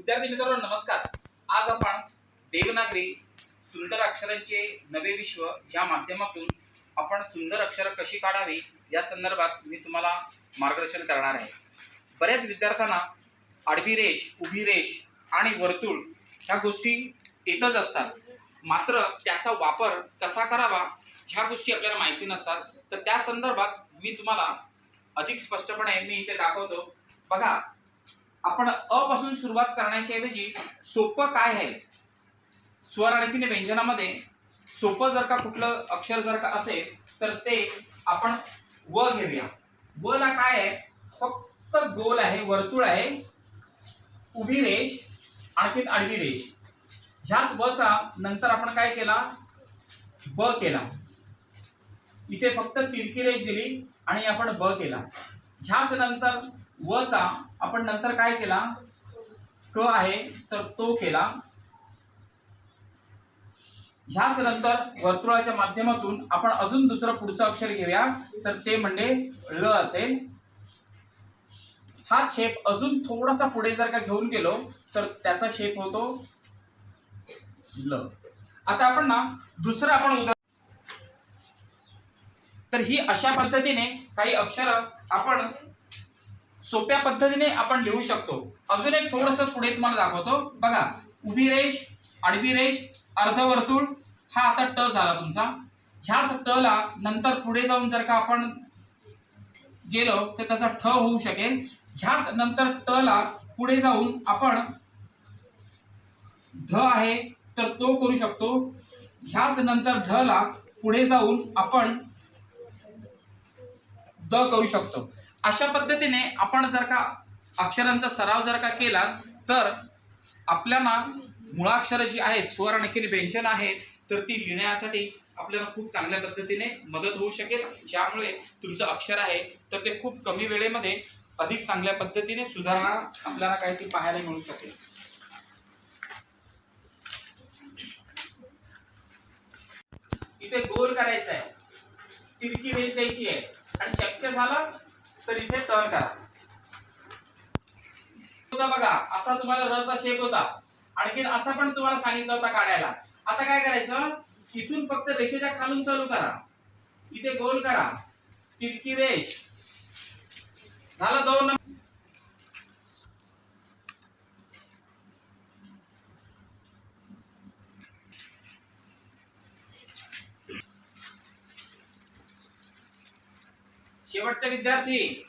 विद्यार्थी मित्रांनो नमस्कार. आज आपण देवनागरी सुंदर अक्षरांचे नवे विश्व या माध्यमातून आपण सुंदर अक्षर कशी काढावी या संदर्भात मी तुम्हाला मार्गदर्शन करणार आहे. बऱ्याच विद्यार्थ्यांना आडवी रेष उभी रेष आणि वर्तुळ ह्या गोष्टी येतच असतात. मात्र त्याचा वापर कसा करावा ह्या गोष्टी आपल्याला माहिती नसतात. तर त्या संदर्भात मी तुम्हाला अधिक स्पष्टपणे मी इथे दाखवतो. बघा आपण अ पासून सुरुवात करण्याच्या ऐवजी सोपं काय आहे? स्वर आणि तिने व्यंजनामध्ये सोपं जर का कुठलं अक्षर जर का असेल तर ते आपण व घेऊया. व ला काय आहे? फक्त गोल आहे वर्तुळ आहे उभी रेष आणखीन आडवी रेष. ह्याच बचा नंतर आपण काय केला? ब केला. इथे फक्त तिरकी रेष दिली आणि आपण ब केला. ह्याच नंतर व चा आपण नंतर काय केला? क आहे तर तो केला. ह्याच नंतर वर्तुळाच्या माध्यमातून आपण अजून दुसरं पुढचं अक्षर घेऊया. तर ते म्हणजे ल असेल. हा शेप अजून थोडासा पुढे जर का घेऊन गेलो तर त्याचा शेप होतो ल. आता आपण ना दुसरं आपण उदाहरण तर ही अशा पद्धतीने काही अक्षर आपण सोप्या पद्धतीने आपण लिहू शकतो. अजून एक थोडस पुढे तुम्हाला दाखवतो. बघा उभी रेष आडवी रेष अर्धवर्तुळ हा आता ट झाला तुमचा. ह्याच टला नंतर पुढे जाऊन जर का आपण गेलो तर त्याचा ठ होऊ शकेल. ह्याच नंतर ट ला पुढे जाऊन आपण ध आहे तर तो करू शकतो. ह्याच नंतर ढ ला पुढे जाऊन आपण द करू शकतो. अशा पद्धतीने आपण जर का अक्षरांचा सराव जर का केला तर आपल्याला मुळाक्षरं जी आहेत स्वर व्यंजन आहेत तर ती लिहिण्यासाठी आपल्याला खूप चांगल्या पद्धतीने मदत होऊ शकेल. ज्यामुळे तुमचं अक्षर आहे तर ते खूप कमी वेळेमध्ये अधिक चांगल्या पद्धतीने सुधारणा आपल्याला काही ती पाहायला मिळू शकेल. इथे गोल करायचा आहे. तिरकी रेष द्यायची आहे. आणि शक्य झालं तर इथे टर्न करा. होता बघा असा तुम्हाला रचा शेप होता. आणखीन असा पण तुम्हाला सांगितलं होता काढायला. आता काय करायचं? इथून फक्त रेषेच्या खालून चालू करा. इथे गोल करा. तिरकी रेष. झाला दोन शेवटचा विद्यार्थी.